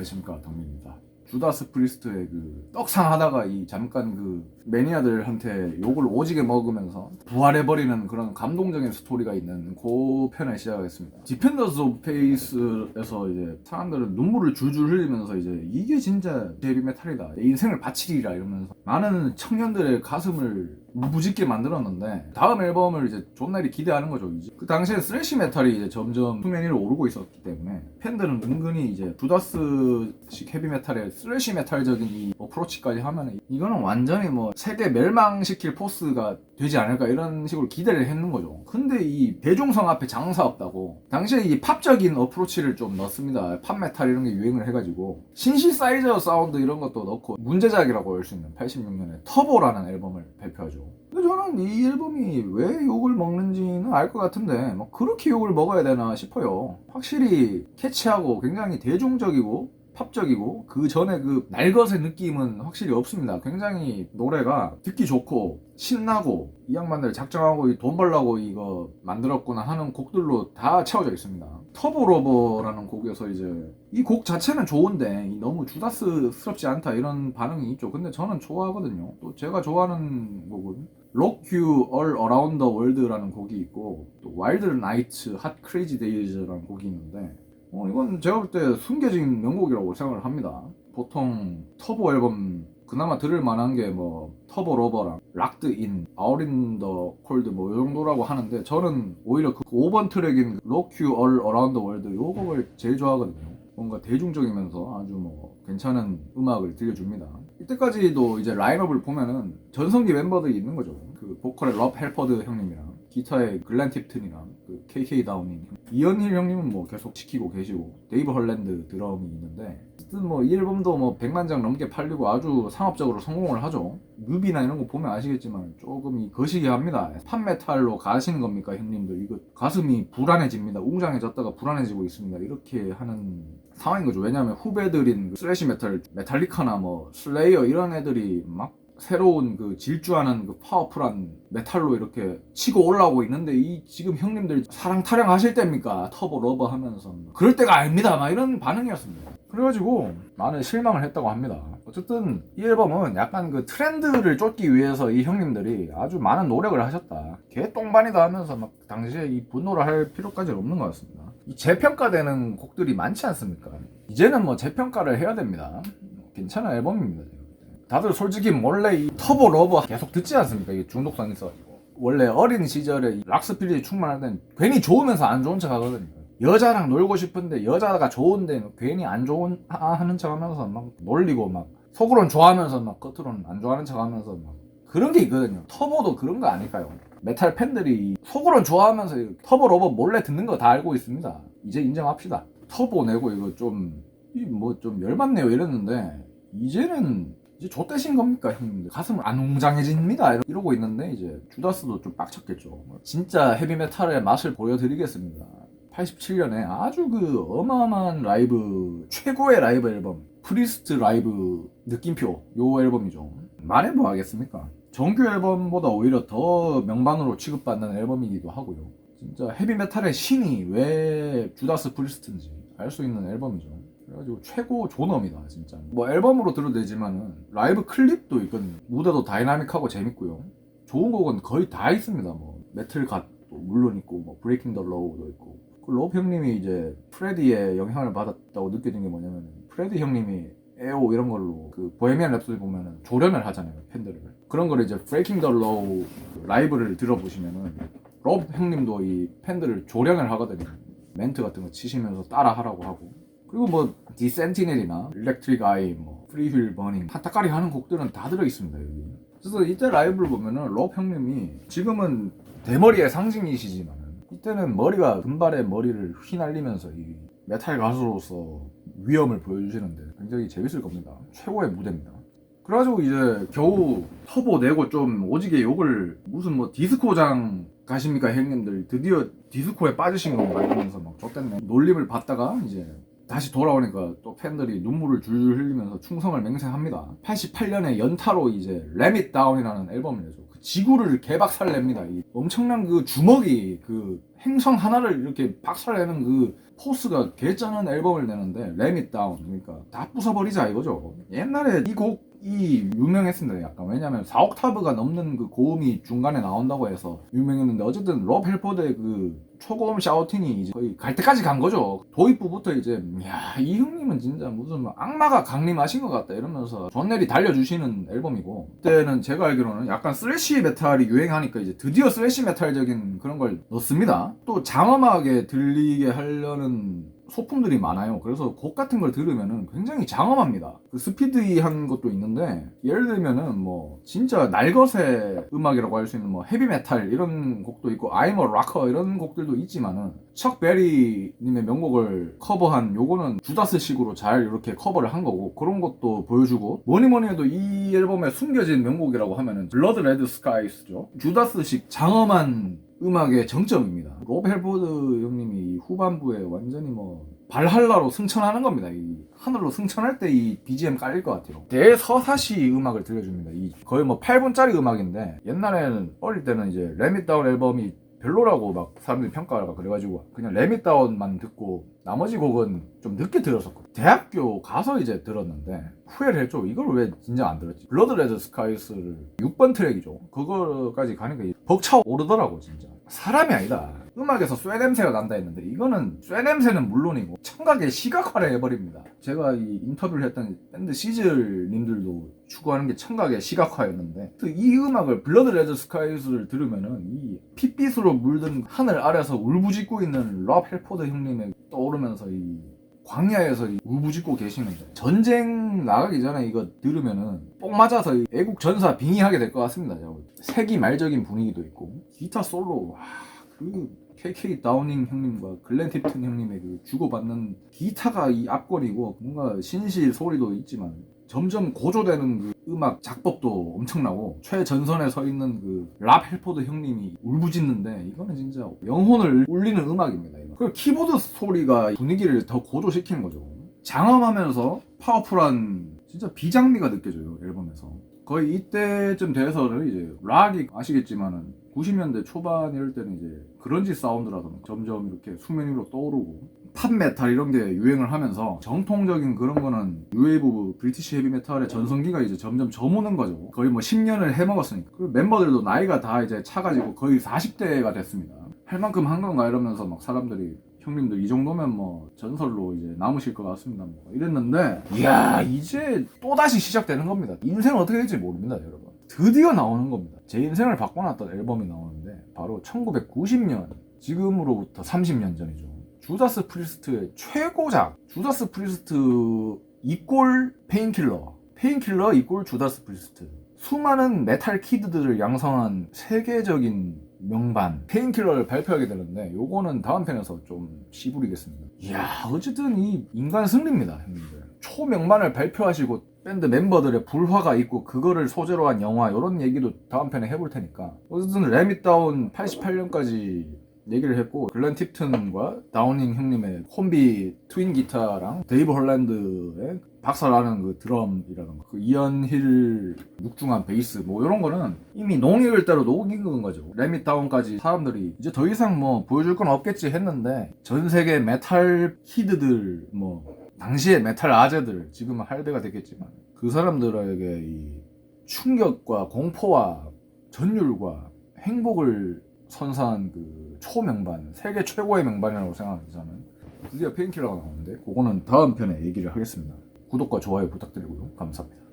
안녕하십니까 덕민입니다. 주다스 프리스트의 그 떡상 하다가 이 잠깐 그 매니아들한테 욕을 오지게 먹으면서 부활해버리는 그런 감동적인 스토리가 있는 그 편을 시작하겠습니다. 디펜더스 오브 페이스에서 이제 사람들은 눈물을 줄줄 흘리면서 이제 이게 진짜 헤비 메탈이다. 내 인생을 바치리라 이러면서 많은 청년들의 가슴을 무부짓게 만들었는데 다음 앨범을 이제 존나리 기대하는 거죠. 이제 그 당시에 스래시 메탈이 이제 점점 수면 위로 오르고 있었기 때문에 팬들은 은근히 이제 주다스식 헤비 메탈의 스래시 메탈적인 이 어프로치까지 하면 이거는 완전히 뭐 세계 멸망시킬 포스가 되지 않을까 이런 식으로 기대를 했는 거죠. 근데 이 대중성 앞에 장사 없다고 당시에 이 팝적인 어프로치를 좀 넣습니다. 팝 메탈 이런 게 유행을 해가지고 신시사이저 사운드 이런 것도 넣고 문제작이라고 할 수 있는 86년에 터보라는 앨범을 발표하죠. 근데 저는 이 앨범이 왜 욕을 먹는지는 알 것 같은데 뭐 그렇게 욕을 먹어야 되나 싶어요. 확실히 캐치하고 굉장히 대중적이고 팝적이고 그 전에 그 날것의 느낌은 확실히 없습니다. 굉장히 노래가 듣기 좋고 신나고 이 양반들 작정하고 이돈 벌라고 이거 만들었구나 하는 곡들로 다 채워져 있습니다. 터보 로버라는 곡에서 이제 이 곡 자체는 좋은데 이 너무 주다스스럽지 않다 이런 반응이 있죠. 근데 저는 좋아하거든요. 또 제가 좋아하는 곡은 Rock You All Around the World라는 곡이 있고 또 Wild Nights, Hot Crazy Days라는 곡이 있는데 어, 이건 제가 볼 때 숨겨진 명곡이라고 생각을 합니다. 보통 터보 앨범 그나마 들을 만한 게 뭐 터보 로버랑 락드 인, 아우린 더 콜드 뭐 이 정도라고 하는데 저는 오히려 그 5번 트랙인 All Around the World 이 곡을 제일 좋아하거든요. 뭔가 대중적이면서 아주 뭐 괜찮은 음악을 들려줍니다. 이때까지도 이제 라인업을 보면은 전성기 멤버들이 있는 거죠. 그 보컬의 럽 헬퍼드 형님이랑 기타의 글렌 팁튼이랑 그 KK 다우닝 이현일 형님은 뭐 계속 지키고 계시고 데이브 헐랜드 드럼이 있는데 어쨌든 뭐 이 앨범도 뭐 100만 장 넘게 팔리고 아주 상업적으로 성공을 하죠. 뮤비나 이런 거 보면 아시겠지만 조금 이 거시기합니다. 팝메탈로 가시는 겁니까 형님들? 이거 가슴이 불안해집니다. 웅장해졌다가 불안해지고 있습니다. 이렇게 하는 상황인 거죠. 왜냐하면 후배들인 그 스래시 메탈 메탈리카나 뭐 슬레이어 이런 애들이 막 새로운 그 질주하는 그 파워풀한 메탈로 이렇게 치고 올라오고 있는데 이 지금 형님들 사랑 타령 하실 때입니까? 터보 러버 하면서 그럴 때가 아닙니다. 막 이런 반응이었습니다. 그래가지고 많은 실망을 했다고 합니다. 어쨌든 이 앨범은 약간 그 트렌드를 쫓기 위해서 이 형님들이 아주 많은 노력을 하셨다. 개 똥반이다 하면서 막 당시에 이 분노를 할 필요까지는 없는 것 같습니다. 이 재평가되는 곡들이 많지 않습니까? 이제는 뭐 재평가를 해야 됩니다. 괜찮은 앨범입니다. 다들 솔직히 원래 이 터보 러버 계속 듣지 않습니까? 이게 중독성 있어가지고. 원래 어린 시절에 이 락스피릿이 충만할 땐 괜히 좋으면서 안 좋은 척 하거든요. 여자랑 놀고 싶은데 여자가 좋은데 괜히 안 좋은 하- 하는 척 하면서 막 놀리고 막 속으론 좋아하면서 막 겉으로는 안 좋아하는 척 하면서 막 그런 게 있거든요. 터보도 그런 거 아닐까요? 메탈 팬들이 속으론 좋아하면서 이 터보 러버 몰래 듣는 거 다 알고 있습니다. 이제 인정합시다. 터보 내고 이거 좀, 이 뭐 좀 열받네요 이랬는데, 이제는 이제 좆대신 겁니까 형님들? 가슴 안 웅장해집니다. 이러- 이러고 있는데 이제 주다스도 좀 빡쳤겠죠. 진짜 헤비메탈의 맛을 보여드리겠습니다. 87년에 아주 그 어마어마한 라이브 최고의 라이브 앨범 프리스트 라이브 느낌표 요 앨범이죠. 말해 뭐 하겠습니까? 정규 앨범보다 오히려 더 명반으로 취급받는 앨범이기도 하고요. 진짜 헤비메탈의 신이 왜 주다스 프리스트인지 알 수 있는 앨범이죠 그래가지고 최고 존엄이다 진짜. 뭐 앨범으로 들어도 되지만은 라이브 클립도 있거든요. 무대도 다이나믹하고 재밌고요. 좋은 곡은 거의 다 있습니다 뭐. 메틀 갓도 물론 있고 뭐 브레이킹 더 로우도 있고. 그 로브 형님이 이제 프레디의 영향을 받았다고 느껴진 게 뭐냐면 프레디 형님이 에오 이런 걸로 그 보헤미안 랩소디 보면은 조련을 하잖아요 팬들을. 그런 거를 이제 브레이킹 더 로우 라이브를 들어보시면은 로브 형님도 이 팬들을 조련을 하거든요. 멘트 같은 거 치시면서 따라 하라고 하고 그리고 뭐 디센티넬이나 일렉트릭 아이, 뭐 프리휠 버닝, 하타까리 하는 곡들은 다 들어 있습니다 여기. 그래서 이때 라이브를 보면은 럽 형님이 지금은 대머리의 상징이시지만 이때는 머리가 금발의 머리를 휘날리면서 이 메탈 가수로서 위엄을 보여주시는데 굉장히 재밌을 겁니다. 최고의 무대입니다. 그래가지고 이제 겨우 터보 내고 좀 오지게 욕을 무슨 뭐 디스코장 가십니까 형님들 드디어 디스코에 빠지신 건가 이러면서 막 좆됐네 놀림을 받다가 이제 다시 돌아오니까 또 팬들이 눈물을 줄줄 흘리면서 충성을 맹세합니다. 88년에 연타로 이제 레밋 다운이라는 앨범을 내죠. 그 지구를 개박살 냅니다. 이 엄청난 그 주먹이 그 행성 하나를 이렇게 박살내는 그 포스가 개쩌는 앨범을 내는데 램이 다운 그러니까 다 부숴버리자 이거죠 옛날에 이 곡이 유명했습니다 약간 왜냐면 4옥타브가 넘는 그 고음이 중간에 나온다고 해서 유명했는데 어쨌든 럽 헬포드의 그 초고음 샤우팅이 이제 거의 갈 때까지 간 거죠. 도입부부터 이제 야 이 형님은 진짜 무슨 막 악마가 강림하신 것 같다 이러면서 존넬이 달려주시는 앨범이고 그때는 제가 알기로는 약간 슬래시 메탈이 유행하니까 이제 드디어 슬래시 메탈적인 그런 걸 넣습니다. 또 장엄하게 들리게 하려는 소품들이 많아요. 그래서 곡 같은 걸 들으면은 굉장히 장엄합니다. 그 스피드한 것도 있는데 예를 들면은 뭐 진짜 날것의 음악이라고 할 수 있는 뭐 헤비 메탈 이런 곡도 있고 I'm a Rocker 이런 곡들도 있지만은 척 베리님의 명곡을 커버한 요거는 주다스식으로 잘 이렇게 커버를 한 거고 그런 것도 보여주고 뭐니 뭐니 해도 이 앨범에 숨겨진 명곡이라고 하면은 블러드 레드 스카이스죠. 주다스식 장엄한 음악의 정점입니다. 로브 헬포드 형님이 이 후반부에 완전히 뭐 발할라로 승천하는 겁니다. 이 하늘로 승천할 때 이 BGM 깔릴 것 같아요. 대서사시 음악을 들려줍니다. 이 거의 뭐 8분짜리 음악인데 옛날에는 어릴 때는 이제 레밋다운 앨범이 별로라고 막 사람들이 평가하고 그래가지고 그냥 레밋다운만 듣고 나머지 곡은 좀 늦게 들었었고 대학교 가서 이제 들었는데 후회를 했죠 이걸 왜 진짜 안 들었지 블러드 레드 스카이스를 6번 트랙이죠 그거까지 가니까 벅차 오르더라고 진짜 사람이 아니다. 음악에서 쇠 냄새가 난다 했는데 이거는 쇠 냄새는 물론이고 청각의 시각화를 해버립니다. 제가 이 인터뷰를 했던 밴드 시즐님들도 추구하는 게 청각의 시각화였는데 그이 음악을 블러드 레드 스카이스를 들으면은 이 핏빛으로 물든 하늘 아래서 울부짖고 있는 럽 헬포드 형님의 떠오르면서 이 광야에서 이 울부짖고 계시는데 전쟁 나가기 전에 이거 들으면은 뽕 맞아서 이 애국 전사 빙의하게 될 것 같습니다. 세기 말적인 분위기도 있고 기타 솔로 와, 그 KK 다우닝 형님과 글렌 팁튼 형님의 그 주고받는 기타가 이 앞권이고 뭔가 신실 소리도 있지만 점점 고조되는 그 음악 작법도 엄청나고 최전선에 서 있는 그 랍 헬포드 형님이 울부짖는데 이거는 진짜 영혼을 울리는 음악입니다. 이거. 그리고 키보드 소리가 분위기를 더 고조시키는 거죠. 장엄하면서 파워풀한 진짜 비장미가 느껴져요 앨범에서. 거의 이때쯤 돼서는 이제 락이 아시겠지만은 90년대 초반 이럴 때는 이제 그런지 사운드라서 점점 이렇게 수면 위로 떠오르고 팝 메탈 이런 게 유행을 하면서 정통적인 그런 거는 뉴웨이브 브리티시 헤비 메탈의 전성기가 이제 점점 저무는 거죠. 거의 뭐 10년을 해먹었으니까. 그 멤버들도 나이가 다 이제 차가지고 거의 40대가 됐습니다. 할 만큼 한 건가 이러면서 막 사람들이 형님들 이 정도면 뭐 전설로 이제 남으실 것 같습니다. 뭐 이랬는데 이야 이제 또 다시 시작되는 겁니다. 인생은 어떻게 될지 모릅니다, 여러분. 드디어 나오는 겁니다. 제 인생을 바꿔놨던 앨범이 나오는데 바로 1990년 지금으로부터 30년 전이죠. 주다스 프리스트의 최고작. 주다스 프리스트 이꼴 페인킬러. 페인킬러 이꼴 주다스 프리스트. 수많은 메탈 키드들을 양성한 세계적인 명반. 페인킬러를 발표하게 되는데 요거는 다음 편에서 좀 씨부리겠습니다. 이야 어쨌든 이 인간 승리입니다 형님들. 초명반을 발표하시고 밴드 멤버들의 불화가 있고 그거를 소재로 한 영화 이런 얘기도 다음 편에 해볼 테니까. 어쨌든 레밋다운 88년까지 얘기를 했고 글렌 팁튼과 다우닝 형님의 콤비 트윈 기타랑 데이브 홀랜드의 박살나는 그 드럼이라든가 그 이언힐 육중한 베이스 뭐 이런 거는 이미 농익을 대로 녹인 거죠. 레밋 다운까지 사람들이 이제 더 이상 뭐 보여줄 건 없겠지 했는데 전 세계 메탈 키드들 뭐 당시의 메탈 아재들 지금은 할배가 됐겠지만 그 사람들에게 이 충격과 공포와 전율과 행복을 선사한 그 초명반 세계 최고의 명반이라고 생각합니다 저는. 드디어 페인킬러가 나오는데 그거는 다음 편에 얘기를 하겠습니다. 구독과 좋아요 부탁드리고요. 감사합니다